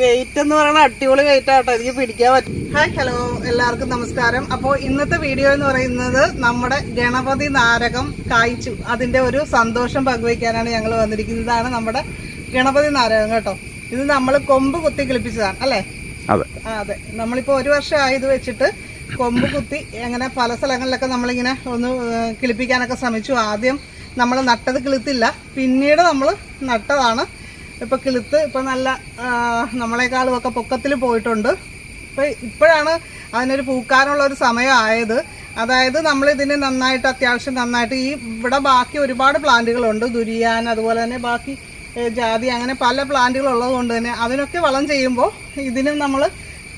Wait എന്ന് പറയുന്നത് അടിപൊളി വെയിറ്റ് ആട്ടോ എനിക്ക് പിടിക്കാൻ പറ്റും. Hi hello. എല്ലാവർക്കും നമസ്കാരം. അപ്പോൾ ഇന്നത്തെ വീഡിയോ എന്ന് പറയുന്നത് നമ്മുടെ ഗണപതി നാരകം കായ്ച്ചു. അതിന്റെ ഒരു സന്തോഷം പങ്കുവയ്ക്കാനാണ് ഞങ്ങൾ വന്നിരിക്കുന്നതാണ് നമ്മുടെ ഗണപതി നാരകം കേട്ടോ. ഇത് നമ്മൾ കൊമ്പ് കുത്തി കിളിപ്പിച്ചതാണ് അല്ലേ? അതെ. ആ അതെ. നമ്മളിപ്പോൾ ഒരു വർഷം ഇത് വെച്ചിട്ട് കൊമ്പ് കുത്തി അങ്ങനെ പല സ്ഥലങ്ങളിലൊക്കെ നമ്മളിങ്ങനെ ഒന്ന് കിളിപ്പിക്കാനൊക്കെ ശ്രമിച്ചു. ആദ്യം നമ്മൾ നട്ടത് കിളുത്തില്ല. പിന്നീട് നമ്മൾ നട്ടതാണ് ഇപ്പോൾ കിളുത്ത് ഇപ്പോൾ നല്ല നമ്മളെക്കാളും ഒക്കെ പൊക്കത്തിൽ പോയിട്ടുണ്ട്. ഇപ്പോൾ ഇപ്പോഴാണ് അതിനൊരു പൂക്കാനുള്ള ഒരു സമയമായത് അതായത് നമ്മൾ ഇതിന് നന്നായിട്ട് അത്യാവശ്യം നന്നായിട്ട് ഈ ഇവിടെ ബാക്കി ഒരുപാട് പ്ലാന്റുകളുണ്ട്. ദുരിയാൻ അതുപോലെ തന്നെ ബാക്കി ജാതി അങ്ങനെ പല പ്ലാന്റുകൾ ഉള്ളതുകൊണ്ട് തന്നെ അതിനൊക്കെ വളം ചെയ്യുമ്പോൾ ഇതിനും നമ്മൾ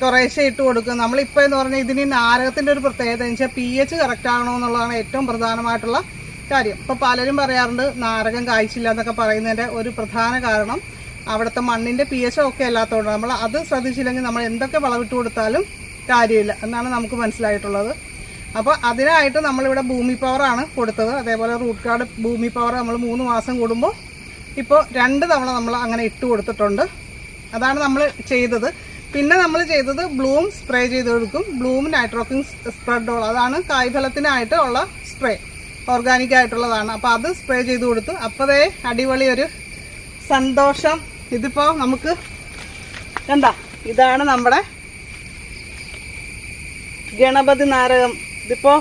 കുറേശ്ശെ ഇട്ട് കൊടുക്കും. നമ്മളിപ്പോൾ എന്ന് പറഞ്ഞാൽ ഇതിന് നാരകത്തിന്റെ ഒരു പ്രത്യേകത എന്ന് വെച്ചാൽ പി എച്ച് കറക്റ്റ് ആകണമെന്നുള്ളതാണ് ഏറ്റവും പ്രധാനമായിട്ടുള്ള കാര്യം. ഇപ്പോൾ പലരും പറയാറുണ്ട് നാരകം കായ്ച്ചില്ല എന്നൊക്കെ പറയുന്നതിന്റെ ഒരു പ്രധാന കാരണം. അവിടുത്തെ മണ്ണിന്റെ പി എച്ച് ഒക്കെ അല്ലാത്തതുകൊണ്ട് നമ്മൾ അത് ശ്രദ്ധിച്ചില്ലെങ്കിൽ നമ്മൾ എന്തൊക്കെ വളമിട്ട് കൊടുത്താലും കാര്യമില്ല എന്നാണ് നമുക്ക് മനസ്സിലായിട്ടുള്ളത്. അപ്പോൾ അതിനായിട്ട് നമ്മളിവിടെ ഭൂമി പവറാണ് കൊടുത്തത്. അതേപോലെ റൂട്ട് കാർഡ് ഭൂമി പവർ നമ്മൾ മൂന്ന് മാസം കൂടുമ്പോൾ ഇപ്പോൾ രണ്ട് തവണ നമ്മൾ അങ്ങനെ ഇട്ട് കൊടുത്തിട്ടുണ്ട്. അതാണ് നമ്മൾ ചെയ്തത്. പിന്നെ നമ്മൾ ചെയ്തത് ബ്ലൂം സ്പ്രേ ചെയ്ത് കൊടുക്കും. ബ്ലൂം നൈട്രോക്കിൻ സ്പ്രെഡോൾ അതാണ് കായ്ഫലത്തിനായിട്ട് ഉള്ള സ്പ്രേ ഓർഗാനിക് ആയിട്ടുള്ളതാണ്. അപ്പോൾ അത് സ്പ്രേ ചെയ്ത് കൊടുത്തു. അപ്പോഴേ അടിപൊളി ഒരു സന്തോഷം. ഇതിപ്പോൾ നമുക്ക് എന്താ ഇതാണ് നമ്മുടെ ഗണപതി നാരകം. ഇതിപ്പോൾ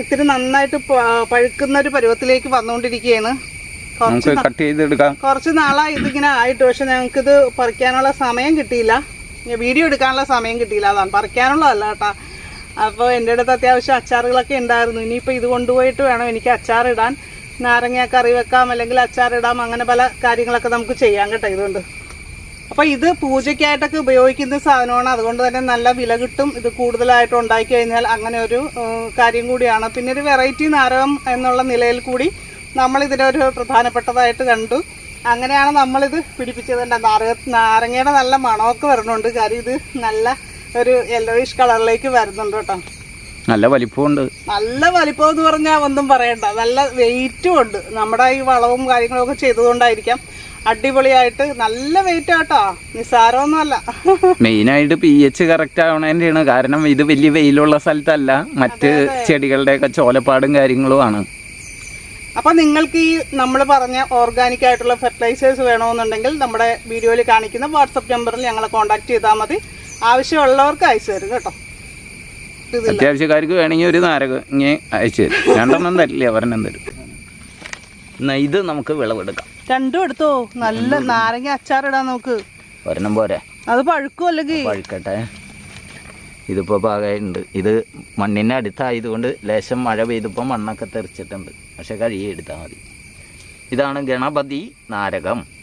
ഇത്തിരി നന്നായിട്ട് പഴുക്കുന്ന ഒരു പരുവത്തിലേക്ക് വന്നുകൊണ്ടിരിക്കുകയാണ്. കുറച്ച് നാളായി ഇതിങ്ങനെ ആയിട്ട് പക്ഷെ ഞങ്ങൾക്കിത് പറിക്കാനുള്ള സമയം കിട്ടിയില്ല. വീഡിയോ എടുക്കാനുള്ള സമയം കിട്ടിയില്ല. അതാണ് പറിക്കാനുള്ളതല്ല കേട്ടാ. അപ്പോൾ എന്റെ അടുത്ത് അത്യാവശ്യം അച്ചാറുകളൊക്കെ ഉണ്ടായിരുന്നു. ഇനിയിപ്പോൾ ഇത് കൊണ്ടുപോയിട്ട് വേണം എനിക്ക് അച്ചാറിടാൻ. നാരങ്ങ കറി വെക്കാം അല്ലെങ്കിൽ അച്ചാറിടാം അങ്ങനെ പല കാര്യങ്ങളൊക്കെ നമുക്ക് ചെയ്യാം കേട്ടോ ഇതുകൊണ്ട്. അപ്പോൾ ഇത് പൂജയ്ക്കായിട്ടൊക്കെ ഉപയോഗിക്കുന്ന സാധനമാണ്. അതുകൊണ്ട് തന്നെ നല്ല വില കിട്ടും. ഇത് കൂടുതലായിട്ട് ഉണ്ടാക്കി കഴിഞ്ഞാൽ അങ്ങനെ ഒരു കാര്യം കൂടിയാണ്. പിന്നെ ഒരു വെറൈറ്റി നാരകം എന്നുള്ള നിലയിൽ കൂടി നമ്മൾ ഇതിനൊരു പ്രധാനപ്പെട്ടതായിട്ട് കണ്ടു. അങ്ങനെയാണ് നമ്മളിത് പിടിപ്പിച്ചത്. നാരക നാരങ്ങയുടെ നല്ല മണമൊക്കെ വരുന്നുണ്ട്. കാര്യം ഇത് നല്ല ഒരു യെല്ലോയിഷ് കളറിലേക്ക് വരുന്നുണ്ട് കേട്ടോ. നല്ല വലിപ്പമുണ്ട്. നല്ല വലിപ്പം എന്ന് പറഞ്ഞാൽ ഒന്നും പറയണ്ട. നല്ല വെയിറ്റും ഉണ്ട്. നമ്മുടെ ഈ വളവും കാര്യങ്ങളും ഒക്കെ ചെയ്തതുകൊണ്ടായിരിക്കാം അടിപൊളിയായിട്ട് നല്ല വെയിറ്റ് ആട്ടോ. നിസ്സാരമൊന്നുമല്ല. മെയിനായിട്ട് പി എച്ച് കറക്റ്റ് ആവണേന്റെയാണ് കാരണം ഇത് വലിയ വെയിലുള്ള സ്ഥലത്തല്ല. മറ്റ് ചെടികളുടെയൊക്കെ ചോലപ്പാടും കാര്യങ്ങളും ആണ് അപ്പൊ നിങ്ങൾക്ക് ഈ നമ്മൾ പറഞ്ഞ ഓർഗാനിക് ആയിട്ടുള്ള ഫെർട്ടിലൈസേഴ്സ് വേണമെന്നുണ്ടെങ്കിൽ നമ്മുടെ വീഡിയോയിൽ കാണിക്കുന്ന വാട്സപ്പ് നമ്പറിൽ ഞങ്ങളെ കോൺടാക്ട് ചെയ്താൽ മതി. ആവശ്യമുള്ളവർക്ക് അയച്ചു തരും കേട്ടോ. അത്യാവശ്യക്കാർക്ക് വേണമെങ്കിൽ ഒരു നാരകം ഇങ്ങനെ അയച്ചു തരും. രണ്ടെണ്ണം തരില്ല ഒരെണ്ണം തരും. എന്നാ ഇത് നമുക്ക് വിളവെടുക്കാം. രണ്ടും എടുത്തോ? നല്ല നാരങ്ങ അച്ചാറിടാൻ നോക്ക്. ഒരെണ്ണം പോരെ. അത് പഴുക്കും അല്ലെങ്കിൽ? പഴുക്കട്ടെ. ഇതിപ്പോൾ പാകമായിട്ടുണ്ട്. ഇത് മണ്ണിന്റെ അടുത്തായതുകൊണ്ട് ലേശം മഴ പെയ്തപ്പോൾ മണ്ണൊക്കെ തെറിച്ചിട്ടുണ്ട്. പക്ഷെ കഴുകി എടുത്താൽ മതി. ഇതാണ് ഗണപതി നാരകം.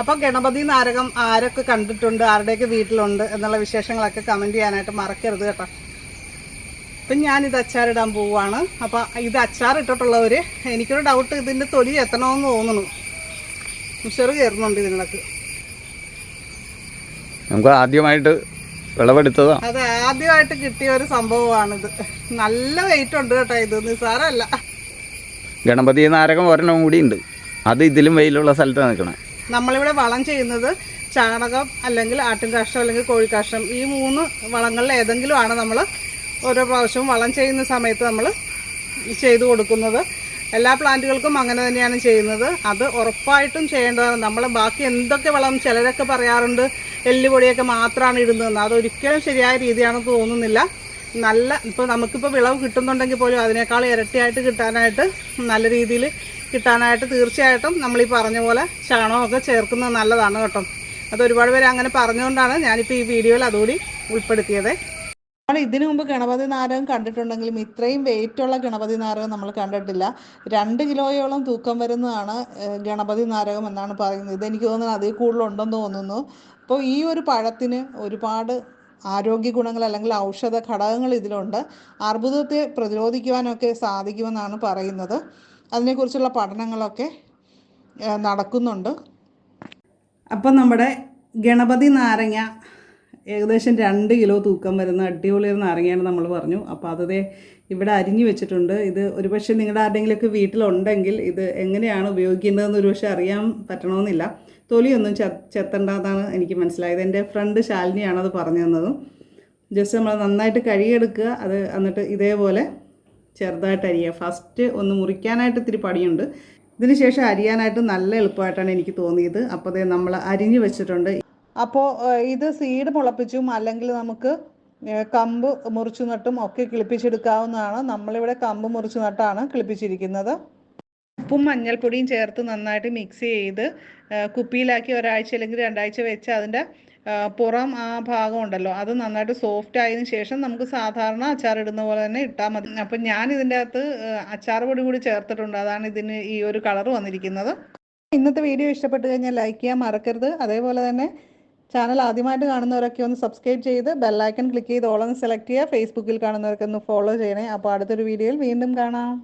അപ്പൊ ഗണപതി നാരകം ആരൊക്കെ കണ്ടിട്ടുണ്ട് ആരുടെയൊക്കെ വീട്ടിലുണ്ട് എന്നുള്ള വിശേഷങ്ങളൊക്കെ കമന്റ് ചെയ്യാനായിട്ട് മറക്കരുത് കേട്ടോ. അപ്പം ഞാനിത് അച്ചാറിടാൻ പോവുകയാണ് അപ്പോൾ ഇത് അച്ചാറിട്ടിട്ടുള്ളവർ എനിക്കൊരു ഡൗട്ട് ഇതിന്റെ തൊലി എത്തണമെന്ന് തോന്നുന്നു. മിഷറ് കയറുന്നുണ്ട് ഇതിനകത്ത് നമുക്ക് ആദ്യമായിട്ട് വിളവെടുത്തതാ. അത് ആദ്യമായിട്ട് കിട്ടിയ ഒരു സംഭവമാണിത്. നല്ല വെയിറ്റ് ഉണ്ട് കേട്ടോ ഇത് നിസ്സാരമല്ല. ഗണപതി നാരകം ഒരെണ്ണം കൂടി ഉണ്ട് അത് ഇതിലും വെയിലുള്ള സ്ഥലത്താണ് നിൽക്കണേ നമ്മളിവിടെ വളം ചെയ്യുന്നത് ചാണകം അല്ലെങ്കിൽ ആട്ടിൻകാഷ്ടം അല്ലെങ്കിൽ കോഴിക്കാഷ്ടം ഈ മൂന്ന് വളങ്ങളിൽ ഏതെങ്കിലും ആണ് നമ്മൾ ഓരോ പ്രാവശ്യവും വളം ചെയ്യുന്ന സമയത്ത് നമ്മൾ ചെയ്തു കൊടുക്കുന്നത്. എല്ലാ പ്ലാന്റുകൾക്കും അങ്ങനെ തന്നെയാണ് ചെയ്യുന്നത്. അത് ഉറപ്പായിട്ടും ചെയ്യേണ്ടതാണ്. നമ്മൾ ബാക്കി എന്തൊക്കെ വളം ചിലരൊക്കെ പറയാറുണ്ട് എല്ലുപൊടിയൊക്കെ മാത്രമാണ് ഇടുന്നതെന്ന്. അതൊരിക്കലും ശരിയായ രീതിയാണെന്ന് തോന്നുന്നില്ല. നല്ല ഇപ്പോൾ നമുക്കിപ്പോൾ വിളവ് കിട്ടുന്നുണ്ടെങ്കിൽ പോലും അതിനേക്കാൾ ഇരട്ടിയായിട്ട് കിട്ടാനായിട്ട് നല്ല രീതിയിൽ കിട്ടാനായിട്ട് തീർച്ചയായിട്ടും നമ്മൾ ഈ പറഞ്ഞ പോലെ ചാണകമൊക്കെ ചേർക്കുന്നത് നല്ലതാണ് കേട്ടോ. അത് ഒരുപാട് പേര് അങ്ങനെ പറഞ്ഞുകൊണ്ടാണ് ഞാനിപ്പോൾ ഈ വീഡിയോയിൽ അതുകൂടി ഉൾപ്പെടുത്തിയത്. നമ്മൾ ഇതിനു മുമ്പ് ഗണപതി നാരകം കണ്ടിട്ടുണ്ടെങ്കിലും ഇത്രയും വെയിറ്റുള്ള ഗണപതി നാരകം നമ്മൾ കണ്ടിട്ടില്ല. രണ്ട് കിലോയോളം തൂക്കം വരുന്നതാണ് ഗണപതി നാരകം എന്നാണ് പറയുന്നത്. ഇതെനിക്ക് തോന്നുന്നത് അതിൽ കൂടുതലുണ്ടെന്ന് തോന്നുന്നു. അപ്പോൾ ഈ ഒരു പഴത്തിന് ഒരുപാട് ആരോഗ്യ ഗുണങ്ങൾ അല്ലെങ്കിൽ ഔഷധ ഘടകങ്ങൾ ഇതിലുണ്ട്. അർബുദത്തെ പ്രതിരോധിക്കുവാനൊക്കെ സാധിക്കുമെന്നാണ് പറയുന്നത്. അതിനെക്കുറിച്ചുള്ള പഠനങ്ങളൊക്കെ നടക്കുന്നുണ്ട്. അപ്പം നമ്മുടെ ഗണപതി നാരങ്ങ ഏകദേശം രണ്ട് കിലോ തൂക്കം വരുന്ന അടിപൊളി ഒരു നാരങ്ങയാണ് നമ്മൾ പറഞ്ഞു. അപ്പോൾ അതേ ഇവിടെ അരിഞ്ഞു വെച്ചിട്ടുണ്ട്. ഇത് ഒരുപക്ഷെ നിങ്ങളുടെ ആരുടെങ്കിലുമൊക്കെ വീട്ടിലുണ്ടെങ്കിൽ ഇത് എങ്ങനെയാണ് ഉപയോഗിക്കുന്നതെന്ന് ഒരുപക്ഷെ അറിയാൻ പറ്റണമെന്നില്ല. തൊലിയൊന്നും ചെ ചെത്തണ്ടെന്നാണ് എനിക്ക് മനസ്സിലായത്. എന്റെ ഫ്രണ്ട് ശാലിനിയാണ് അത് പറഞ്ഞു തന്നതും. ജസ്റ്റ് നമ്മൾ നന്നായിട്ട് കഴുകിയെടുക്കുക അത് എന്നിട്ട് ഇതേപോലെ ചെറുതായിട്ട് അരിയുക. ഫസ്റ്റ് ഒന്ന് മുറിക്കാനായിട്ട് ഇത്തിരി പടിയുണ്ട് ഇതിന് ശേഷം അരിയാനായിട്ട് നല്ല എളുപ്പമായിട്ടാണ് എനിക്ക് തോന്നിയത്. അപ്പോൾ അതേ നമ്മൾ അരിഞ്ഞു വെച്ചിട്ടുണ്ട്. അപ്പോൾ ഇത് സീഡ് മുളപ്പിച്ചും അല്ലെങ്കിൽ നമുക്ക് കമ്പ് മുറിച്ചു നട്ടും ഒക്കെ കിളിപ്പിച്ചെടുക്കാവുന്നതാണ്. നമ്മളിവിടെ കമ്പ് മുറിച്ചു നട്ടാണ് കിളിപ്പിച്ചിരിക്കുന്നത്. ഉപ്പും മഞ്ഞൾപ്പൊടിയും ചേർത്ത് നന്നായിട്ട് മിക്സ് ചെയ്ത് കുപ്പിയിലാക്കി ഒരാഴ്ച അല്ലെങ്കിൽ രണ്ടാഴ്ച വെച്ച് അതിന്റെ പുറം ആ ഭാഗം ഉണ്ടല്ലോ അത് നന്നായിട്ട് സോഫ്റ്റ് ആയതിനു ശേഷം നമുക്ക് സാധാരണ അച്ചാർ ഇടുന്ന പോലെ തന്നെ ഇട്ടാൽ മതി. അപ്പം ഞാൻ ഇതിന്റെ അകത്ത് അച്ചാർ പൊടി കൂടി ചേർത്തിട്ടുണ്ട്. അതാണ് ഇതിന് ഈ ഒരു കളർ വന്നിരിക്കുന്നത്. ഇന്നത്തെ വീഡിയോ ഇഷ്ടപ്പെട്ട് കഴിഞ്ഞാൽ ലൈക്ക് ചെയ്യാൻ മറക്കരുത്. അതേപോലെ തന്നെ ചാനൽ ആദ്യമായിട്ട് കാണുന്നവരൊക്കെ ഒന്ന് സബ്സ്ക്രൈബ് ചെയ്ത് ബെല്ലൈക്കൺ ക്ലിക്ക് ചെയ്ത് ഓളൊന്ന് സെലക്ട് ചെയ്യുക. ഫേസ്ബുക്കിൽ കാണുന്നവരൊക്കെ ഒന്ന് ഫോളോ ചെയ്യണേ. അപ്പോൾ അടുത്തൊരു വീഡിയോയിൽ വീണ്ടും കാണാം.